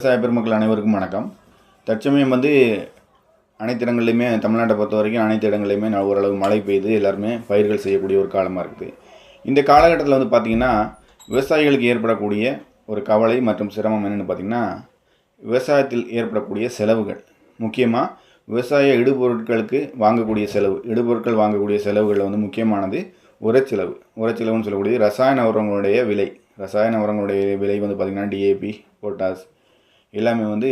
விவசாய பெருமக்கள் அனைவருக்கும் வணக்கம். தற்சமயம் வந்து அனைத்து இடங்கள்லையுமே தமிழ்நாட்டை பொறுத்த வரைக்கும் அனைத்து இடங்கள்லையுமே ஓரளவு மழை பெய்து எல்லாருமே பயிர்கள் செய்யக்கூடிய ஒரு காலமாக இருக்குது. இந்த காலகட்டத்தில் வந்து பார்த்திங்கன்னா விவசாயிகளுக்கு ஏற்படக்கூடிய ஒரு கவலை மற்றும் சிரமம் என்னென்னு பார்த்திங்கன்னா விவசாயத்தில் ஏற்படக்கூடிய செலவுகள். முக்கியமாக விவசாய இடுபொருட்களுக்கு வாங்கக்கூடிய செலவு. இடுபொருட்கள் வாங்கக்கூடிய செலவுகளில் வந்து முக்கியமானது உரச்செலவு. உரச்செலவுன்னு சொல்லக்கூடிய ரசாயன உரங்களுடைய விலை. ரசாயன உரங்களுடைய விலை வந்து பார்த்திங்கன்னா டிஏபி பொட்டாஸ் எல்லாமே வந்து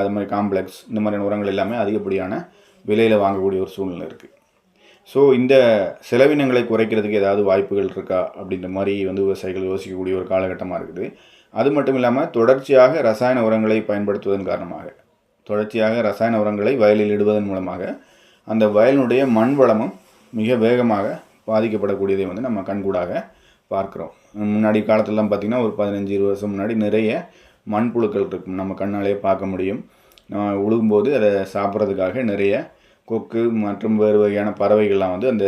அது மாதிரி காம்ப்ளெக்ஸ் இந்த மாதிரியான உரங்கள் எல்லாமே அதிகப்படியான விலையில் வாங்கக்கூடிய ஒரு சூழ்நிலை இருக்குது ஸோ இந்த செலவினங்களை குறைக்கிறதுக்கு ஏதாவது வாய்ப்புகள் இருக்கா? அப்படின்ற மாதிரி வந்து விவசாயிகள் யோசிக்கக்கூடிய ஒரு காலகட்டமாக இருக்குது. அது மட்டும் இல்லாமல் தொடர்ச்சியாக ரசாயன உரங்களை பயன்படுத்துவதன் காரணமாக தொடர்ச்சியாக ரசாயன உரங்களை வயலில் இடுவதன் மூலமாக அந்த வயலினுடைய மண் வளமும் மிக வேகமாக பாதிக்கப்படக்கூடியதை வந்து நம்ம கண்கூடாக பார்க்குறோம். முன்னாடி காலத்துலலாம் பார்த்திங்கன்னா ஒரு பதினஞ்சு இருபது வருஷம் முன்னாடி நிறைய மண்புழுக்கள் இருக்கும் நம்ம கண்ணாலே பார்க்க முடியும். நம்ம உழுகும்போது அதை சாப்பிட்றதுக்காக நிறைய கொக்கு மற்றும் வேறு வகையான பறவைகள்லாம் வந்து அந்த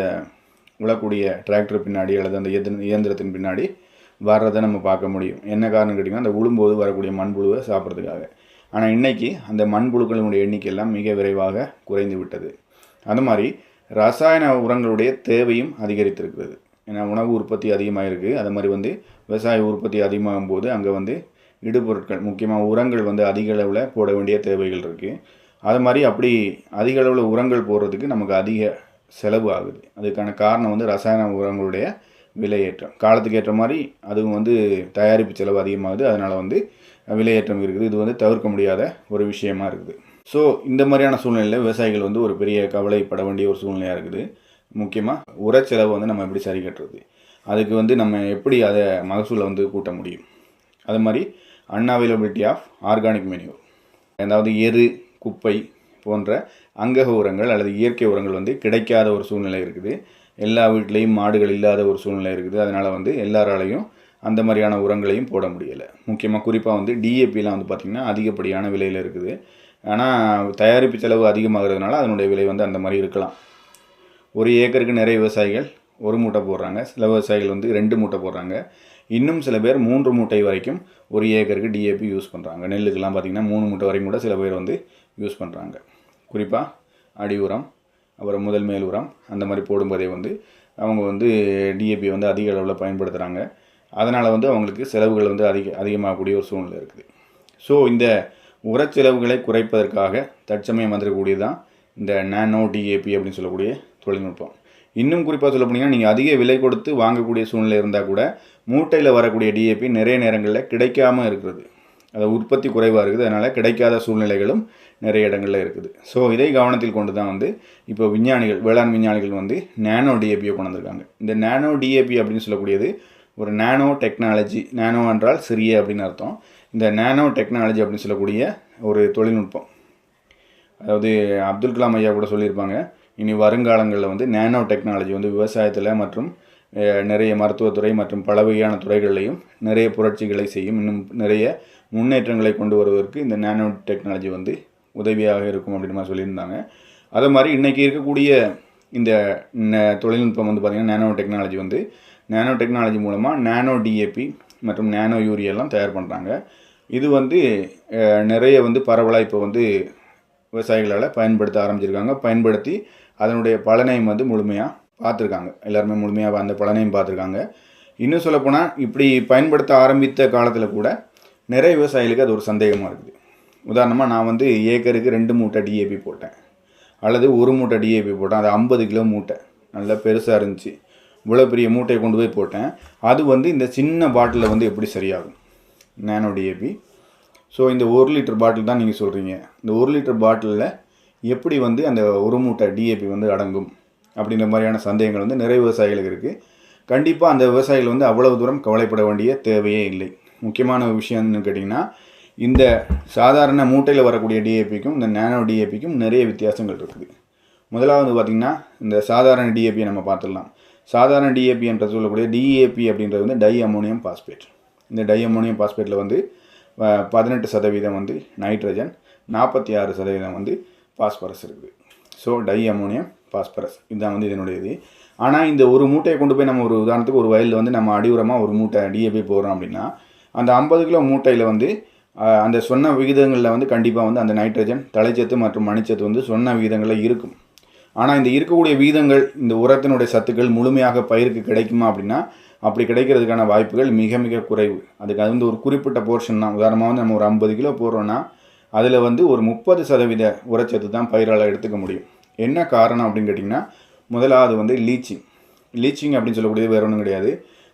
உழக்கூடிய டிராக்டர் பின்னாடி அல்லது அந்த இயந்திரத்தின் பின்னாடி வர்றதை நம்ம பார்க்க முடியும். என்ன காரணம் கேட்டிங்கன்னா அந்த உழும்போது வரக்கூடிய மண்புழுவை சாப்பிட்றதுக்காக. ஆனால் இன்றைக்கி அந்த மண்புழுக்களுடைய எண்ணிக்கை எல்லாம் மிக விரைவாக குறைந்து விட்டது. அது மாதிரி ரசாயன உரங்களுடைய தேவையும் அதிகரித்திருக்கிறது. ஏன்னா உணவு உற்பத்தி அதிகமாக இருக்குது அது மாதிரி வந்து விவசாய உற்பத்தி அதிகமாகும் போது அங்கே வந்து இடுபொருட்கள் முக்கியமாக உரங்கள் வந்து அதிக அளவில் போட வேண்டிய தேவைகள் இருக்குது அது மாதிரி அப்படி அதிக அளவில் உரங்கள் போடுறதுக்கு நமக்கு அதிக செலவு ஆகுது. அதுக்கான காரணம் வந்து ரசாயன உரங்களுடைய விலையேற்றம். காலத்துக்கு ஏற்ற மாதிரி அதுவும் வந்து தயாரிப்பு செலவு அதிகமாகுது. அதனால் வந்து விலையேற்றம் இருக்குது. இது வந்து தவிர்க்க முடியாத ஒரு விஷயமா இருக்குது. ஸோ இந்த மாதிரியான சூழ்நிலையில் விவசாயிகள் வந்து ஒரு பெரிய கவலைப்பட வேண்டிய ஒரு சூழ்நிலையாக இருக்குது. முக்கியமாக உரச்செலவு வந்து நம்ம எப்படி சரி கட்டுறது? அதுக்கு வந்து நம்ம எப்படி அதை மகசூலை வந்து கூட்ட முடியும்? அது மாதிரி அன்அவைலபிலிட்டி ஆஃப் ஆர்கானிக் மெனியூ அதாவது எரு குப்பை போன்ற அங்கக உரங்கள் அல்லது இயற்கை உரங்கள் வந்து கிடைக்காத ஒரு சூழ்நிலை இருக்குது. எல்லா வீட்லேயும் மாடுகள் இல்லாத ஒரு சூழ்நிலை இருக்குது. அதனால் வந்து எல்லாராலையும் அந்த மாதிரியான உரங்களையும் போட முடியலை. முக்கியமாக குறிப்பாக வந்து டிஏபிலாம் வந்து பார்த்திங்கன்னா அதிகப்படியான விலையில் இருக்குது. ஆனால் தயாரிப்பு செலவு அதிகமாகிறதுனால அதனுடைய விலை வந்து அந்த மாதிரி இருக்கலாம். ஒரு ஏக்கருக்கு நிறைய விவசாயிகள் ஒரு மூட்டை போடுறாங்க. சில விவசாயிகள் வந்து ரெண்டு மூட்டை போடுறாங்க. இன்னும் சில பேர் மூன்று மூட்டை வரைக்கும் ஒரு ஏக்கருக்கு டிஏபி யூஸ் பண்ணுறாங்க நெல்லுக்கெல்லாம் பார்த்திங்கன்னா மூணு மூட்டை வரைக்கும் கூட சில பேர் வந்து யூஸ் பண்ணுறாங்க குறிப்பாக அடி உரம் அப்புறம் முதல் மேல் உரம் அந்த மாதிரி போடும்போதே வந்து அவங்க வந்து டிஏபி வந்து அதிக அளவில் பயன்படுத்துகிறாங்க அதனால் வந்து அவங்களுக்கு செலவுகள் வந்து அதிக அதிகமாகக்கூடிய ஒரு சூழ்நிலை இருக்குது. ஸோ இந்த உரச்செலவுகளை குறைப்பதற்காக தற்சமயம் வந்துடக்கூடியது தான் இந்த நானோ டிஏபி அப்படின்னு சொல்லக்கூடிய தொழில்நுட்பம். இன்னும் குறிப்பாக சொல்ல போனீங்கன்னா நீங்கள் அதிக விலை கொடுத்து வாங்கக்கூடிய சூழ்நிலை இருந்தால் கூட மூட்டையில் வரக்கூடிய டிஏபி நிறைய நேரங்களில் கிடைக்காம இருக்கிறது அது உற்பத்தி குறைவாக இருக்குது. அதனால் கிடைக்காத சூழ்நிலைகளும் நிறைய இடங்களில் இருக்குது. ஸோ இதை கவனத்தில் கொண்டு தான் வந்து இப்போ விஞ்ஞானிகள் வேளாண் விஞ்ஞானிகள் வந்து நேனோ டிஏபியை கொண்டு வந்திருக்காங்க இந்த நேனோ டிஏபி அப்படின்னு சொல்லக்கூடியது ஒரு நேனோ டெக்னாலஜி நேனோ என்றால் சிறிய அப்படின்னு அர்த்தம். இந்த நேனோ டெக்னாலஜி அப்படின்னு சொல்லக்கூடிய ஒரு தொழில்நுட்பம். அதாவது அப்துல் கலாம் ஐயா கூட சொல்லியிருப்பாங்க இனி வருங்காலங்களில் வந்து நேனோ டெக்னாலஜி வந்து விவசாயத்தில் மற்றும் நிறைய மருத்துவத்துறை மற்றும் பல வகையான துறைகளிலையும் நிறைய புரட்சிகளை செய்யும். இன்னும் நிறைய முன்னேற்றங்களை கொண்டு வருவதற்கு இந்த நேனோ டெக்னாலஜி வந்து உதவியாக இருக்கும் அப்படின்னு மாதிரி சொல்லியிருந்தாங்க. அதே மாதிரி இன்றைக்கி இருக்கக்கூடிய இந்த தொழில்நுட்பம் வந்து பார்த்திங்கன்னா நேனோ டெக்னாலஜி வந்து நேனோ டெக்னாலஜி மூலமாக நேனோ டிஏபி மற்றும் நேனோ யூரியெல்லாம் தயார் பண்ணுறாங்க இது வந்து நிறைய வந்து பரவலாக இப்போ வந்து விவசாயிகளால் பயன்படுத்த ஆரம்பிச்சிருக்காங்க. பயன்படுத்தி அதனுடைய பலனையும் வந்து முழுமையாக பார்த்துருக்காங்க. எல்லாருமே முழுமையாக அந்த பலனையும் பார்த்துருக்காங்க. இன்னும் சொல்லப்போனால் இப்படி பயன்படுத்த ஆரம்பித்த காலத்தில் கூட நிறைய விவசாயிகளுக்கு அது ஒரு சந்தேகமாக இருக்குது. உதாரணமாக நான் வந்து ஏக்கருக்கு ரெண்டு மூட்டை டிஏபி போட்டேன். அல்லது ஒரு மூட்டை டிஏபி போட்டேன். அது ஐம்பது கிலோ மூட்டை. நல்லா பெருசாக இருந்துச்சு. இவ்வளோ பெரிய மூட்டையை கொண்டு போய் போட்டேன். அது வந்து இந்த சின்ன பாட்டிலில் வந்து எப்படி சரியாகும்? நேனோ டிஏபி ஸோ இந்த ஒரு லிட்டர் பாட்டில் தான் நீங்கள் சொல்கிறீங்க இந்த ஒரு லிட்டர் பாட்டிலில் எப்படி வந்து அந்த ஒரு மூட்டை டிஏபி வந்து அடங்கும்? அப்படின்ற மாதிரியான சந்தேகங்கள் வந்து நிறைய விவசாயிகளுக்கு இருக்குது கண்டிப்பாக அந்த விவசாயிகள் வந்து அவ்வளவு தூரம் கவலைப்பட வேண்டிய தேவையே இல்லை. முக்கியமான விஷயம்னு கேட்டிங்கன்னா இந்த சாதாரண மூட்டையில் வரக்கூடிய டிஏபிக்கும் இந்த நேனோ டிஏபிக்கும் நிறைய வித்தியாசங்கள் இருக்குது. முதலாவது பார்த்திங்கன்னா இந்த சாதாரண டிஏபியை நம்ம பார்த்துடலாம். சாதாரண டிஏபி என்ற சொல்லக்கூடிய டிஏபி அப்படின்றது வந்து டை அமோனியம் பாஸ்பேட் இந்த டை அமோனியம் பாஸ்பேட்டில் வந்து பதினெட்டு சதவீதம் வந்து நைட்ரஜன் நாற்பத்தி ஆறு சதவீதம் வந்து பாஸ்பரஸ் இருக்குது. So di ammonium phosphorus. இதுதான் வந்து இதனுடைய இது ஆனால் இந்த ஒரு மூட்டையை கொண்டு போய் நம்ம ஒரு உதாரணத்துக்கு ஒரு வயலில் வந்து நம்ம அடி உரமாக ஒரு மூட்டை டிஏபி போடுறோம் அப்படின்னா அந்த ஐம்பது கிலோ மூட்டையில் வந்து அந்த சொன்ன விகிதங்களில் வந்து கண்டிப்பாக வந்து அந்த நைட்ரஜன் தலைச்சத்து மற்றும் மணிச்சத்து வந்து சொன்ன விகிதங்களில் இருக்கும். ஆனால் இந்த இருக்கக்கூடிய விகிதங்கள் இந்த உரத்தினுடைய சத்துக்கள் முழுமையாக பயிருக்கு கிடைக்குமா அப்படின்னா அப்படி கிடைக்கிறதுக்கான வாய்ப்புகள் மிக மிக குறைவு. அதுக்கு அது வந்து ஒரு குறிப்பிட்ட போர்ஷன் தான். உதாரணமாக வந்து நம்ம ஒரு ஐம்பது கிலோ போடுறோன்னா அதில் வந்து ஒரு முப்பது சதவீத உரச்சத்து தான் பயிரால் எடுத்துக்க முடியும். என்ன காரணம் அப்படின்னு கேட்டிங்கன்னா முதலாவது வந்து லீச்சிங் லீச்சிங் அப்படின்னு சொல்லக்கூடியது வேற ஒன்றும் கிடையாது.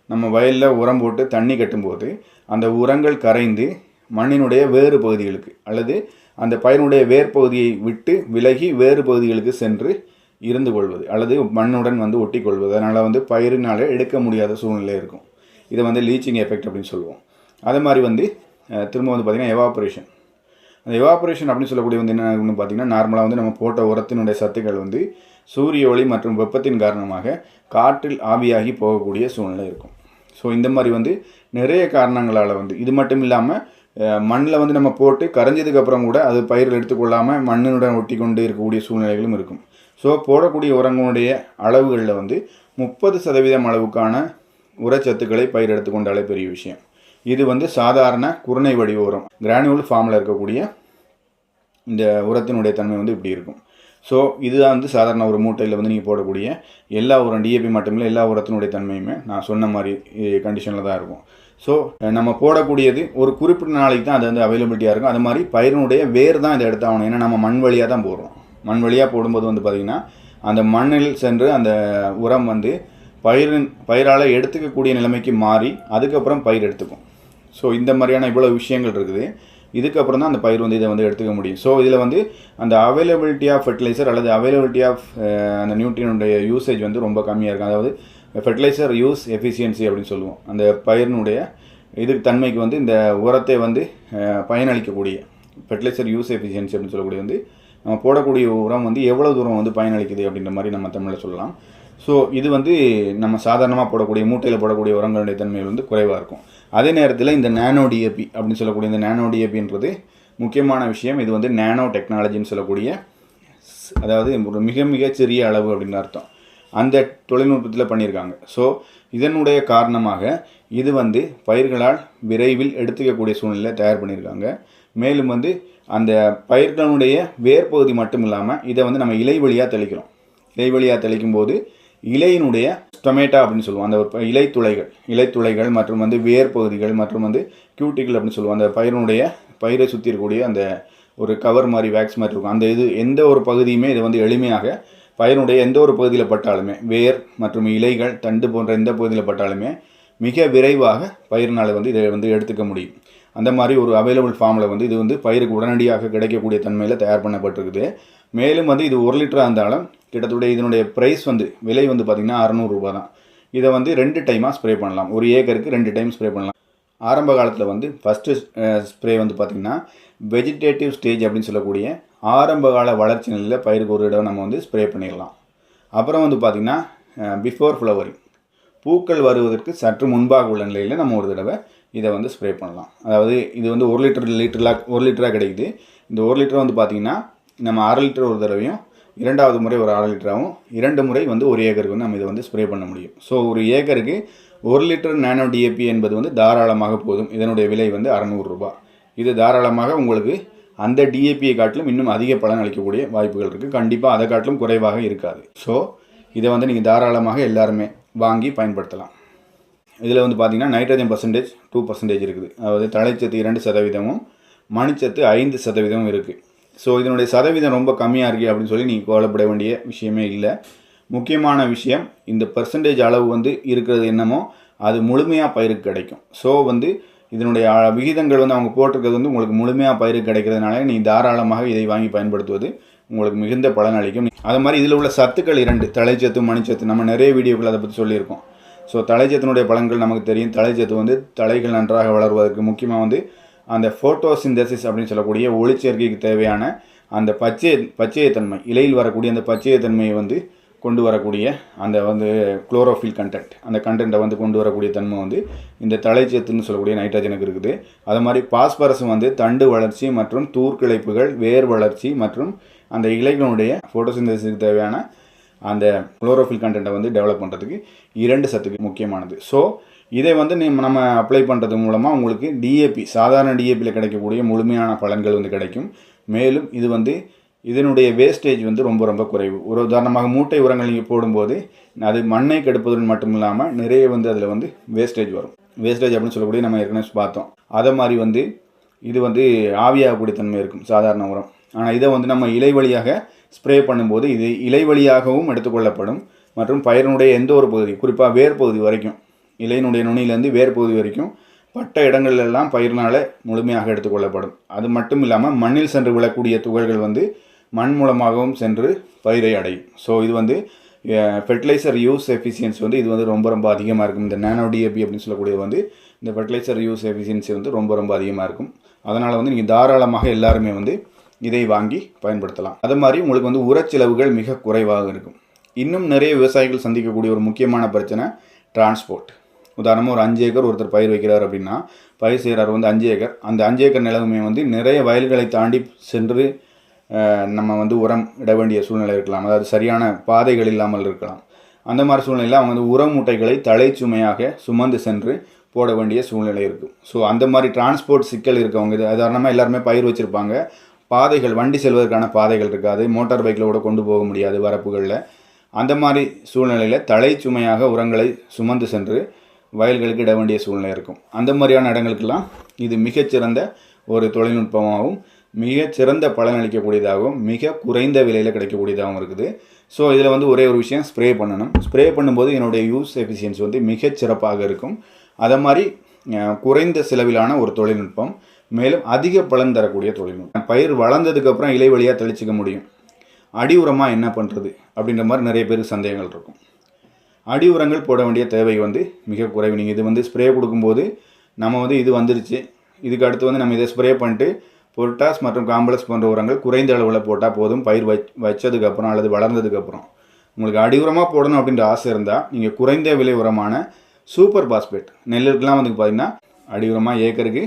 நம்ம வயலில் உரம் போட்டு தண்ணி கட்டும்போது அந்த உரங்கள் கரைந்து மண்ணினுடைய வேறு பகுதிகளுக்கு அல்லது அந்த பயிரினுடைய வேர் பகுதியை விட்டு விலகி வேறு பகுதிகளுக்கு சென்று இருந்து கொள்வது அல்லது மண்ணுடன் வந்து ஒட்டி கொள்வது. அதனால் வந்து பயிரினால் எடுக்க முடியாத சூழ்நிலை இருக்கும். இதை வந்து லீச்சிங் எஃபெக்ட் அப்படின்னு சொல்லுவோம். அதே மாதிரி வந்து திரும்ப வந்து பார்த்திங்கன்னா எவாப்ரேஷன் எவாப்ரேஷன் அப்படின்னு சொல்லக்கூடிய வந்து என்ன பார்த்தீங்கன்னா நார்மலாக வந்து நம்ம போட்ட உரத்தினுடைய சத்துக்கள் வந்து சூரிய ஒளி மற்றும் வெப்பத்தின் காரணமாக காற்றில் ஆவியாகி போகக்கூடிய சூழ்நிலை இருக்கும். ஸோ இந்த மாதிரி வந்து நிறைய காரணங்களால் வந்து இது மட்டும் இல்லாமல் மண்ணில் வந்து நம்ம போட்டு கரைஞ்சதுக்கு அப்புறம் கூட அது பயிர்கள் எடுத்துக்கொள்ளாமல் மண்ணினுடன் ஒட்டி கொண்டு இருக்கக்கூடிய சூழ்நிலைகளும் இருக்கும். ஸோ போடக்கூடிய உரங்களுடைய அளவுகளில் வந்து முப்பது சதவீதம் அளவுக்கான உரச்சத்துக்களை பயிர் எடுத்துக்கொண்டாலே பெரிய விஷயம். இது வந்து சாதாரண குருணை வடிவ உரம் கிரானியூல் ஃபார்மில் இருக்கக்கூடிய இந்த உரத்தினுடைய தன்மை வந்து இப்படி இருக்கும். ஸோ இதுதான் வந்து சாதாரண ஒரு மூட்டையில் வந்து நீங்கள் போடக்கூடிய எல்லா உரம் டிஏபி மட்டுமில்லை எல்லா உரத்தினுடைய தன்மையுமே நான் சொன்ன மாதிரி கண்டிஷனில் தான் இருக்கும். ஸோ நம்ம போடக்கூடியது ஒரு குறிப்பிட்ட நாளைக்கு தான் அது வந்து அவைலபிலிட்டியாக இருக்கும். அது மாதிரி பயிரினுடைய வேர் தான் இதை எடுத்தாகணும். ஏன்னா நம்ம மண் வழியாக தான் போடுறோம். மண் வழியாக போடும்போது வந்து பார்த்திங்கன்னா அந்த மண்ணில் சென்று அந்த உரம் வந்து பயிரின் பயிரால் எடுத்துக்கக்கூடிய நிலைமைக்கு மாறி அதுக்கப்புறம் பயிர் எடுத்துக்கும். ஸோ இந்த மாதிரியான இவ்வளோ விஷயங்கள் இருக்குது. இதுக்கப்புறம் தான் அந்த பயிர் வந்து இதை வந்து எடுத்துக்க முடியும். ஸோ இதில் வந்து அந்த அவைலபிலிட்டி ஆஃப் ஃபெர்டிலைசர் அல்லது அவைலபிலிட்டி ஆஃப் அந்த நியூட்ரியனுடைய யூசேஜ் வந்து ரொம்ப கம்மியாக இருக்கும். அதாவது ஃபெர்டிலைசர் யூஸ் எஃபிஷியன்சி அப்படின்னு சொல்லுவோம். அந்த பயிரினுடைய இதுக்கு தன்மைக்கு வந்து இந்த உரத்தை வந்து பயனளிக்கக்கூடிய ஃபெர்டிலைசர் யூஸ் எஃபிஷியன்சி அப்படின்னு சொல்லக்கூடிய வந்து நம்ம போடக்கூடிய உரம் வந்து எவ்வளோ தூரம் வந்து பயனளிக்குது அப்படின்ற மாதிரி நம்ம தமிழில் சொல்லலாம். ஸோ இது வந்து நம்ம சாதாரணமாக போடக்கூடிய மூட்டையில் போடக்கூடிய உரங்களுடைய தன்மை வந்து குறைவாக இருக்கும். அதே நேரத்தில் இந்த நேனோ டிஏபி அப்படின்னு சொல்லக்கூடிய இந்த நேனோ டிஏபின்றது முக்கியமான விஷயம். இது வந்து நேனோ டெக்னாலஜின்னு சொல்லக்கூடிய அதாவது ஒரு மிக மிக சிறிய அளவு அப்படின்னு அர்த்தம். அந்த தொழில்நுட்பத்தில் பண்ணியிருக்காங்க. ஸோ இதனுடைய காரணமாக இது வந்து பயிர்களால் விரைவில் எடுத்துக்கக்கூடிய சூழ்நிலை தயார் பண்ணியிருக்காங்க. மேலும் வந்து அந்த பயிர்களுடைய வேர்பகுதி மட்டும் இல்லாமல் இதை வந்து நம்ம இலை வழியாக தெளிக்கிறோம். இலை வழியாக தெளிக்கும் போது இலையினுடைய ஸ்டொமேட்டா அப்படின்னு சொல்லுவோம். அந்த ஒரு ப- இலைத்துளைகள் இலைத்துளைகள் மற்றும் வந்து வேர் பகுதிகள் மற்றும் வந்து கியூட்டிகள் அப்படின்னு சொல்லுவோம். அந்த பயிரினுடைய பயிரை சுற்றி இருக்கக்கூடிய அந்த ஒரு கவர் மாதிரி வேக்ஸ் மாதிரி இருக்கும். அந்த இது எந்த ஒரு பகுதியுமே இது வந்து எளிமையாக பயிரினுடைய எந்த ஒரு பகுதியில் பட்டாலுமே வேர் மற்றும் இலைகள் தண்டு போன்ற எந்த பகுதியில் பட்டாலுமே மிக விரைவாக பயிரினால் வந்து இதை வந்து எடுத்துக்க முடியும். அந்த மாதிரி ஒரு அவைலபிள் ஃபார்மில் வந்து இது வந்து பயிருக்கு உடனடியாக கிடைக்கக்கூடிய தன்மையில் தயார் பண்ணப்பட்டிருக்குது. மேலும் வந்து இது ஒரு லிட்டராக இருந்தாலும் கிட்டத்தட்ட இதனுடைய ப்ரைஸ் வந்து விலை வந்து பார்த்திங்கன்னா அறநூறுரூபா தான். இதை வந்து ரெண்டு டைமாக ஸ்ப்ரே பண்ணலாம். ஒரு ஏக்கருக்கு ரெண்டு டைம் ஸ்ப்ரே பண்ணலாம். ஆரம்ப காலத்தில் வந்து ஃபஸ்ட்டு ஸ்ப்ரே வந்து பார்த்திங்கன்னா வெஜிடேட்டிவ் ஸ்டேஜ் அப்படின்னு சொல்லக்கூடிய ஆரம்ப கால வளர்ச்சி நிலையில் பயிருக்கு ஒரு இடம் நம்ம வந்து ஸ்ப்ரே பண்ணிடலாம். அப்புறம் வந்து பார்த்திங்கன்னா பிஃபோர் ஃப்ளவரிங் பூக்கள் வருவதற்கு சற்று முன்பாக உள்ள நிலையில் நம்ம ஒரு தடவை இதை வந்து ஸ்ப்ரே பண்ணலாம். அதாவது இது வந்து ஒரு லிட்டர் லிட்டரில் ஒரு லிட்டராக கிடைக்குது. இந்த ஒரு லிட்டர் வந்து பார்த்திங்கன்னா நம்ம அரை லிட்டர் ஒரு தடவையும் இரண்டாவது முறை ஒரு அரை லிட்டராகவும் இரண்டு முறை வந்து ஒரு ஏக்கருக்கு வந்து நம்ம இதை வந்து ஸ்ப்ரே பண்ண முடியும். ஸோ ஒரு ஏக்கருக்கு ஒரு லிட்டர் நானோ டிஏபி என்பது வந்து தாராளமாக போதும். இதனுடைய விலை வந்து அறநூறுரூபா இது தாராளமாக உங்களுக்கு அந்த டிஏபியை காட்டிலும் இன்னும் அதிக பலன் அளிக்கக்கூடிய வாய்ப்புகள் இருக்குது கண்டிப்பாக அதை காட்டிலும் குறைவாக இருக்காது. ஸோ இதை வந்து நீங்கள் தாராளமாக எல்லாருமே வாங்கி பயன்படுத்தலாம். இதில் வந்து பார்த்தீங்கன்னா நைட்ரஜன் பர்சன்டேஜ் டூ பர்சன்டேஜ் இருக்குது. அதாவது தழைச்சத்து இரண்டு சதவீதமும் மணிச்சத்து ஐந்து சதவீதமும் இருக்குது ஸோ இதனுடைய சதவீதம் ரொம்ப கம்மியாக இருக்குது அப்படின்னு சொல்லி நீங்கள் கவலைப்பட வேண்டிய விஷயமே இல்லை. முக்கியமான விஷயம் இந்த பர்சன்டேஜ் அளவு வந்து இருக்கிறது என்னமோ அது முழுமையாக பயிருக்கு கிடைக்கும். ஸோ வந்து இதனுடைய விகிதங்கள் வந்து அவங்க போட்டிருக்கிறது வந்து உங்களுக்கு முழுமையாக பயிருக்கு கிடைக்கிறதுனால நீ தாராளமாக இதை வாங்கி பயன்படுத்துவது உங்களுக்கு மிகுந்த பலன் அளிக்கும். அது மாதிரி இதில் உள்ள சத்துக்கள் இரண்டு தழைச்சத்து மணிச்சத்து. நம்ம நிறைய வீடியோக்கள் அதை பற்றி சொல்லியிருக்கோம். ஸோ தலைச்சத்தினுடைய பலன்கள் நமக்கு தெரியும். தலைச்சத்து வந்து தலைகள் நன்றாக வளர்வதற்கு முக்கியமாக வந்து அந்த ஃபோட்டோசிந்தசிஸ் அப்படின்னு சொல்லக்கூடிய ஒளிச்சேர்க்கைக்கு தேவையான அந்த பச்சை பச்சையத்தன்மை இலையில் வரக்கூடிய அந்த பச்சையத்தன்மையை வந்து கொண்டு வரக்கூடிய அந்த வந்து குளோரோஃபில் கண்டென்ட் அந்த கண்டென்ட்டை வந்து கொண்டு வரக்கூடிய தன்மை வந்து இந்த தலைச்சத்துன்னு சொல்லக்கூடிய நைட்ரஜனுக்கு இருக்குது. அது மாதிரி பாஸ்பரஸ் வந்து தண்டு வளர்ச்சி மற்றும் தூர்க்கிளைப்புகள் வேர் வளர்ச்சி மற்றும் அந்த இலைகளுடைய ஃபோட்டோசிந்தசிஸுக்கு தேவையான அந்த குளோரோஃபில் கண்டென்ட்டை வந்து டெவலப் பண்ணுறதுக்கு இரண்டு சத்துக்கு முக்கியமானது. ஸோ இதை வந்து நீ நம்ம அப்ளை பண்ணுறது மூலமாக உங்களுக்கு டிஏபி சாதாரண டிஏபியில் கிடைக்கக்கூடிய முழுமையான பலன்கள் வந்து கிடைக்கும். மேலும் இது வந்து இதனுடைய வேஸ்டேஜ் வந்து ரொம்ப ரொம்ப குறைவு. ஒரு உதாரணமாக மூட்டை உரங்கள் நீங்கள் போடும்போது அது மண்ணை கெடுப்பதுடன் மட்டும் இல்லாமல் நிறைய வந்து அதில் வந்து வேஸ்டேஜ் வரும். வேஸ்டேஜ் அப்படின்னு சொல்லக்கூடிய நம்ம ஏற்கனவே பார்த்தோம். அதை மாதிரி வந்து இது வந்து ஆவியாகக்கூடிய தன்மை இருக்கும் சாதாரண உரம். ஆனால் இதை வந்து நம்ம இலை வழியாக ஸ்ப்ரே பண்ணும்போது இது இலை வழியாகவும் எடுத்துக்கொள்ளப்படும். மற்றும் பயிரினுடைய எந்த ஒரு பகுதி குறிப்பாக வேர் பகுதி வரைக்கும் இலையினுடைய நுனியிலேருந்து வேர் பகுதி வரைக்கும் பட்ட இடங்கள் பயிர்னால் முழுமையாக எடுத்துக்கொள்ளப்படும் அது மட்டும் இல்லாமல் மண்ணில் சென்று விழக்கூடிய துகள்கள் வந்து மண் மூலமாகவும் சென்று பயிரை அடையும். ஸோ இது வந்து ஃபெர்டிலைசர் யூஸ் எஃபிஷியன்சி வந்து இது வந்து ரொம்ப ரொம்ப அதிகமாக இருக்கும். இந்த நானோ டிஏபி அப்படின்னு சொல்லக்கூடியது வந்து இந்த ஃபெர்டிலைசர் யூஸ் எஃபிஷியன்சி வந்து ரொம்ப ரொம்ப அதிகமாக இருக்கும். அதனால் வந்து நீங்கள் தாராளமாக எல்லாருமே வந்து இதை வாங்கி பயன்படுத்தலாம். அது மாதிரி உங்களுக்கு வந்து உரச்செலவுகள் மிக குறைவாக இருக்கும். இன்னும் நிறைய விவசாயிகள் சந்திக்கக்கூடிய ஒரு முக்கியமான பிரச்சனை டிரான்ஸ்போர்ட் உதாரணமாக ஒரு அஞ்சு ஏக்கர் ஒருத்தர் பயிர் வைக்கிறார் அப்படின்னா பயிர் செய்கிறார் வந்து அஞ்சு ஏக்கர். அந்த அஞ்சு ஏக்கர் நிலவுமே வந்து நிறைய வயல்களை தாண்டி சென்று நம்ம வந்து உரம் இட வேண்டிய சூழ்நிலை இருக்கலாம். அதாவது சரியான பாதைகள் இல்லாமல் இருக்கலாம். அந்த மாதிரி சூழ்நிலையில் அவங்க வந்து உர மூட்டைகளை தலை சுமையாக சுமந்து சென்று போட வேண்டிய சூழ்நிலை இருக்கும் ஸோ அந்த மாதிரி டிரான்ஸ்போர்ட் சிக்கல் இருக்கவங்க இது உதாரணமாக எல்லாருமே பயிர் வச்சுருப்பாங்க. பாதைகள் வண்டி செல்வதற்கான பாதைகள் இருக்காது. மோட்டார் பைக்கில் கூட கொண்டு போக முடியாது வரப்புகளில். அந்த மாதிரி சூழ்நிலையில் தலை சுமையாக உரங்களை சுமந்து சென்று வயல்களுக்கு இட வேண்டிய சூழ்நிலை இருக்கும். அந்த மாதிரியான இடங்களுக்கெல்லாம் இது மிகச்சிறந்த ஒரு தொழில்நுட்பமாகவும் மிகச்சிறந்த பலன் அளிக்கக்கூடியதாகவும் மிக குறைந்த விலையில் கிடைக்கக்கூடியதாகவும் இருக்குது. ஸோ இதில் வந்து ஒரே ஒரு விஷயம் ஸ்ப்ரே பண்ணணும். ஸ்ப்ரே பண்ணும்போது என்னுடைய யூஸ் எஃபிஷியன்சி வந்து மிகச்சிறப்பாக இருக்கும். அதை மாதிரி குறைந்த செலவிலான ஒரு தொழில்நுட்பம் மேலும் அதிக பலன் தரக்கூடிய தொழில்நுட்பம். பயிர் வளர்ந்ததுக்கப்புறம் இலை வழியாக தெளிச்சிக்க முடியும். அடி உரமாக என்ன பண்ணுறது அப்படின்ற மாதிரி நிறைய பேருக்கு சந்தேகங்கள் இருக்கும். அடி உரங்கள் போட வேண்டிய தேவை வந்து மிக குறைவு. நீங்கள் இது வந்து ஸ்ப்ரே கொடுக்கும்போது நம்ம வந்து இது வந்துருச்சு. இதுக்கு அடுத்து வந்து நம்ம இதை ஸ்ப்ரே பண்ணிட்டு பொட்டாஸ் மற்றும் காம்ப்ளெக்ஸ் போன்ற உரங்கள் குறைந்த அளவில் போட்டால் போதும். பயிர் வச் வச்சதுக்கப்புறம் அல்லது வளர்ந்ததுக்கப்புறம் உங்களுக்கு அடி உரமாக போடணும் அப்படின்ற ஆசை இருந்தால் நீங்கள் குறைந்த விலை உரமான சூப்பர் பாஸ்பேட் நெல்லுக்கெலாம் வந்து பார்த்திங்கன்னா அடி உரமாக ஏக்கருக்கு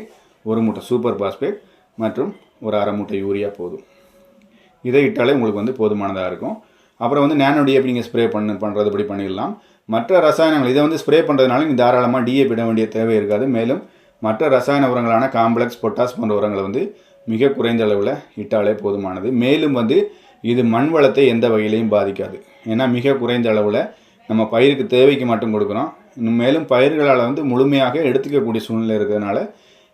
ஒரு மூட்டை சூப்பர் பாஸ்பேட் மற்றும் ஒரு அரை மூட்டை யூரியா போதும். இதை இட்டாலே உங்களுக்கு வந்து போதுமானதாக இருக்கும். அப்புறம் வந்து நேனோ எப்படி நீங்கள் ஸ்ப்ரே பண்ண பண்ணுறது இப்படி பண்ணிடலாம். மற்ற ரசாயனங்கள் இதை வந்து ஸ்ப்ரே பண்ணுறதுனால நீங்கள் தாராளமாக டிஏபி இட வேண்டிய தேவை இருக்காது. மேலும் மற்ற ரசாயன உரங்களான காம்ப்ளெக்ஸ் பொட்டாஸ் போன்ற உரங்களை வந்து மிக குறைந்த அளவில் இட்டாலே போதுமானது. மேலும் வந்து இது மண் வளத்தை எந்த வகையிலையும் பாதிக்காது. ஏன்னா மிக குறைந்த அளவில் நம்ம பயிருக்கு தேவைக்கு மட்டும் கொடுக்குறோம். இன்னும் மேலும் பயிர்களால் வந்து முழுமையாக எடுத்துக்கக்கூடிய சூழ்நிலை இருக்கிறதுனால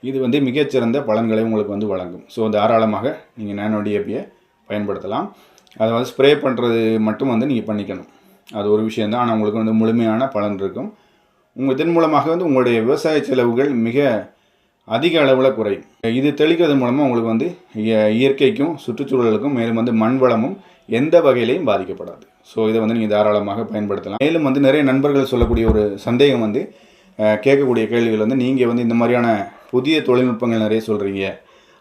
இது வந்து மிகச்சிறந்த பலன்களை உங்களுக்கு வந்து வழங்கும். ஸோ தாராளமாக நீங்கள் நேனோ டிஏபியை பயன்படுத்தலாம். அதை வந்து ஸ்ப்ரே பண்ணுறது மட்டும் வந்து நீங்கள் பண்ணிக்கணும். அது ஒரு விஷயந்தான் ஆனால் உங்களுக்கு வந்து முழுமையான பலன் இருக்கும். உங்கள் இதன் மூலமாக வந்து உங்களுடைய விவசாய செலவுகள் மிக அதிக அளவில் குறையும். இது தெளிக்கிறது மூலமாக உங்களுக்கு வந்து இய- இயற்கைக்கும் சுற்றுச்சூழலுக்கும் மேலும் வந்து மண் வளமும் எந்த வகையிலையும் பாதிக்கப்படாது. ஸோ இதை வந்து நீங்கள் தாராளமாக பயன்படுத்தலாம். மேலும் வந்து நிறைய நண்பர்கள் சொல்லக்கூடிய ஒரு சந்தேகம் வந்து கேட்கக்கூடிய கேள்விகள் வந்து நீங்கள் வந்து இந்த மாதிரியான புதிய தொழில்நுட்பங்கள் நிறைய சொல்கிறீங்க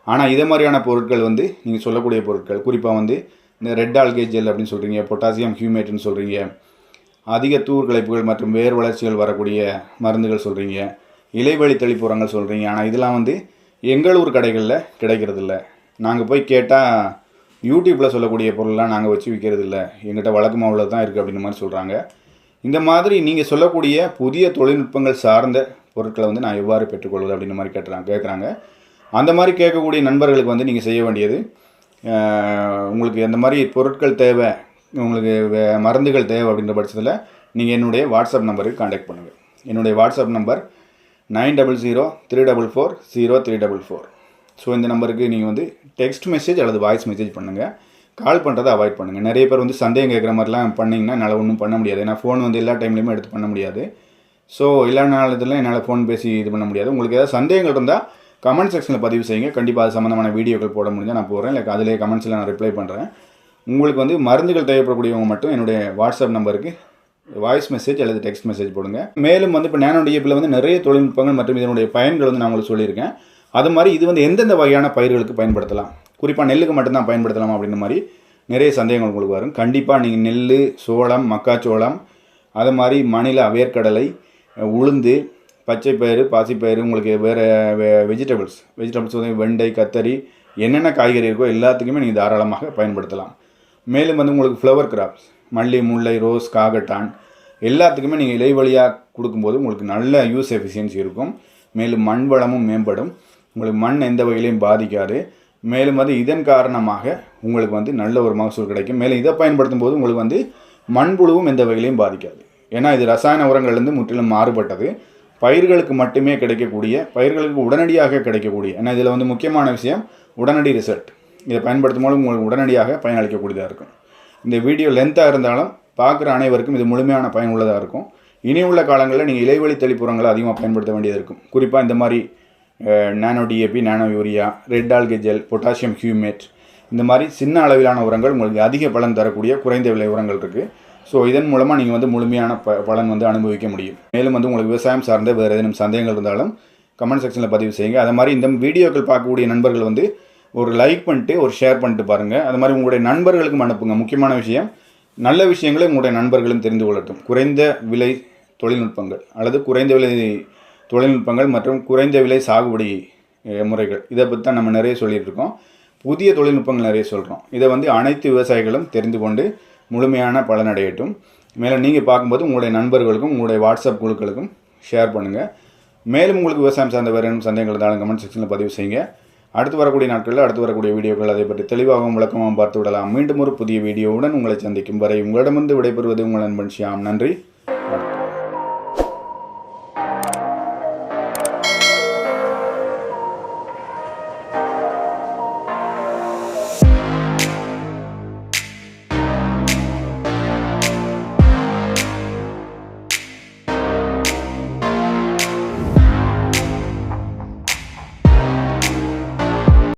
ஆனால் இதே மாதிரியான பொருட்கள் வந்து நீங்கள் சொல்லக்கூடிய பொருட்கள் குறிப்பாக வந்து இந்த ரெட் ஆல்கே ஜெல் அப்படின்னு சொல்கிறீங்க பொட்டாசியம் ஹியூமேட்னு சொல்கிறீங்க அதிக தூர் களைப்புகள் மற்றும் வேர் வளர்ச்சிகள் வரக்கூடிய மருந்துகள் சொல்கிறீங்க இலைவழி தெளிப்பு உரங்கள் சொல்கிறீங்க ஆனால் இதெல்லாம் வந்து எங்களூர் கடைகளில் கிடைக்கிறதில்ல. நாங்கள் போய் கேட்டால் யூடியூப்பில் சொல்லக்கூடிய பொருள்லாம் நாங்கள் வச்சு விற்கிறது இல்லை எங்கிட்ட வழக்கமாக உள்ளது தான் இருக்குது அப்படின்ற மாதிரி சொல்கிறாங்க இந்த மாதிரி நீங்கள் சொல்லக்கூடிய புதிய தொழில்நுட்பங்கள் சார்ந்த பொருட்களை வந்து நான் எவ்வாறு பெற்றுக்கொள்வது அப்படின்ற மாதிரி கேட்டுறாங்க கேட்குறாங்க அந்த மாதிரி கேட்கக்கூடிய நண்பர்களுக்கு வந்து நீங்கள் செய்ய வேண்டியது உங்களுக்கு எந்த மாதிரி பொருட்கள் தேவை உங்களுக்கு வே- மருந்துகள் தேவை அப்படின்ற பட்சத்தில் நீங்கள் என்னுடைய வாட்ஸ்அப் நம்பருக்கு காண்டாக்ட் பண்ணுங்கள் என்னுடைய WhatsApp number nine double zero three double four zero three double four. So இந்த நம்பருக்கு நீங்கள் வந்து டெக்ஸ்ட் மெசேஜ் அல்லது வாய்ஸ் மெசேஜ் பண்ணுங்கள் கால் பண்ணுறதை அவாய்ட் பண்ணுங்கள் நிறைய பேர் வந்து சந்தேகம் கேட்குற மாதிரிலாம் பண்ணிங்கன்னா என்னால் ஒன்றும் பண்ண முடியாது. ஏன்னா ஃபோன் வந்து எல்லா டைம்லையுமே எடுத்து பண்ண முடியாது. ஸோ எல்லா நாளத்துலையும் என்னால் ஃபோன் பேசி இது பண்ண முடியாது. உங்களுக்கு ஏதாவது சந்தேகங்கள் இருந்தால் கமெண்ட் செக்ஷனில் பதிவு செய்யுங்க. கண்டிப்பாக அது சம்மந்தமான வீடியோக்கள் போட முடிஞ்சால் நான் போடுறேன். இல்லை அதிலே கமெண்ட்ஸில் நான் ரிப்ளை பண்ணுறேன் உங்களுக்கு வந்து மருந்துகள் தேவைப்படக்கூடியவங்க மட்டும் என்னுடைய வாட்ஸ்அப் நம்பருக்கு வாய்ஸ் மெசேஜ் அல்லது டெக்ஸ்ட் மெசேஜ் போடுங்க. மேலும் வந்து இப்போ நேனோ டிஎப்பில் வந்து நிறைய தொழில்நுட்பங்கள் மற்றும் இதனுடைய பயன்கள் வந்து நான் உங்களுக்கு சொல்லியிருக்கேன். அது மாதிரி இது வந்து எந்தெந்த வகையான பயிர்களுக்கு பயன்படுத்தலாம்? குறிப்பாக நெல்லுக்கு மட்டும்தான் பயன்படுத்தலாம் அப்படின்ற மாதிரி நிறைய சந்தேகங்கள் உங்களுக்கு வரும். கண்டிப்பாக நீங்கள் நெல் சோளம் மக்காச்சோளம் அது மாதிரி மாநில வேர்க்கடலை உளுந்து பச்சை பயிறு பாசிப்பயிறு உங்களுக்கு வேறு வெஜிடபிள்ஸ் வெஜிடபிள்ஸ் வந்து வெண்டை கத்தரி என்னென்ன காய்கறி இருக்கோ எல்லாத்துக்குமே நீங்கள் தாராளமாக பயன்படுத்தலாம். மேலும் வந்து உங்களுக்கு ஃப்ளவர் கிராப்ஸ் மல்லி முல்லை ரோஸ் காகட்டான் எல்லாத்துக்குமே நீங்கள் இலைவழியாக கொடுக்கும்போது உங்களுக்கு நல்ல யூஸ் எஃபிஷியன்சி இருக்கும். மேலும் மண் வளமும் மேம்படும். உங்களுக்கு மண் எந்த வகையிலையும் பாதிக்காது. மேலும் வந்து இதன் காரணமாக உங்களுக்கு வந்து நல்ல ஒரு மகசூல் கிடைக்கும். மேலும் இதை பயன்படுத்தும் போது உங்களுக்கு வந்து மண்புழுவும் எந்த வகையிலையும் பாதிக்காது. ஏன்னா இது ரசாயன உரங்கள்லேருந்து முற்றிலும் மாறுபட்டது. பயிர்களுக்கு மட்டுமே கிடைக்கக்கூடிய பயிர்களுக்கு உடனடியாக கிடைக்கக்கூடிய ஏன்னா இதில் வந்து முக்கியமான விஷயம் உடனடி ரிசல்ட். இதை பயன்படுத்தும் போது உங்களுக்கு உடனடியாக பயனளிக்கக்கூடியதாக இருக்கும். இந்த வீடியோ லென்த்தாக இருந்தாலும் பார்க்குற அனைவருக்கும் இது முழுமையான பயனுள்ளதாக இருக்கும். இனி உள்ள காலங்களில் நீங்கள் இலைவெளி தெளிப்புறங்களை அதிகமாக பயன்படுத்த வேண்டியது இருக்கும். குறிப்பாக இந்த மாதிரி nano DAP nano urea red algae gel potassium humate இந்த மாதிரி சின்ன அளவிலான உரங்கள் உங்களுக்கு அதிக பலன் தரக்கூடிய குறைந்த விலை உரங்கள் இருக்குது ஸோ இதன் மூலமாக நீங்கள் வந்து முழுமையான ப பலன் வந்து அனுபவிக்க முடியும். மேலும் வந்து உங்களுக்கு விவசாயம் சார்ந்த வேறு ஏதேனும் சந்தேகங்கள் இருந்தாலும் கமெண்ட் செக்ஷனில் பதிவு செய்யுங்க. அது மாதிரி இந்த வீடியோக்கள் பார்க்கக்கூடிய நண்பர்கள் வந்து ஒரு லைக் பண்ணிட்டு ஒரு ஷேர் பண்ணிட்டு பாருங்கள் அது மாதிரி உங்களுடைய நண்பர்களுக்கும் அனுப்புங்க. முக்கியமான விஷயம் நல்ல விஷயங்களை உங்களுடைய நண்பர்களும் தெரிந்து கொள்ளட்டும். குறைந்த விலை தொழில்நுட்பங்கள் அல்லது குறைந்த விலை தொழில்நுட்பங்கள் மற்றும் குறைந்த விலை சாகுபடி முறைகள். இதை பற்றி தான் நம்ம நிறைய சொல்லிகிட்டு இருக்கோம். புதிய தொழில்நுட்பங்கள் நிறைய சொல்கிறோம் இதை வந்து அனைத்து விவசாயிகளும் தெரிந்து கொண்டு முழுமையான பலனடையட்டும். மேலும் நீங்கள் பார்க்கும்போது உங்களுடைய நண்பர்களுக்கும் உங்களுடைய வாட்ஸ்அப் குழுக்களுக்கும் ஷேர் பண்ணுங்கள் மேலும் உங்களுக்கு விவசாயம் சார்ந்த வேறு சந்தேகங்கள் இருந்தாலும் கமெண்ட் செக்ஷனில் பதிவு செய்யுங்க. அடுத்து வரக்கூடிய நாட்களில் அடுத்து வரக்கூடிய வீடியோக்கள் அதை பற்றி தெளிவாகவும் விளக்கமாகவும் பார்த்து விடலாம் மீண்டும் ஒரு புதிய வீடியோவுடன் உங்களை சந்திக்கும் வரை உங்களிடமிருந்து விடைபெறுவது உங்கள் நண்பன் ஷியாம். நன்றி.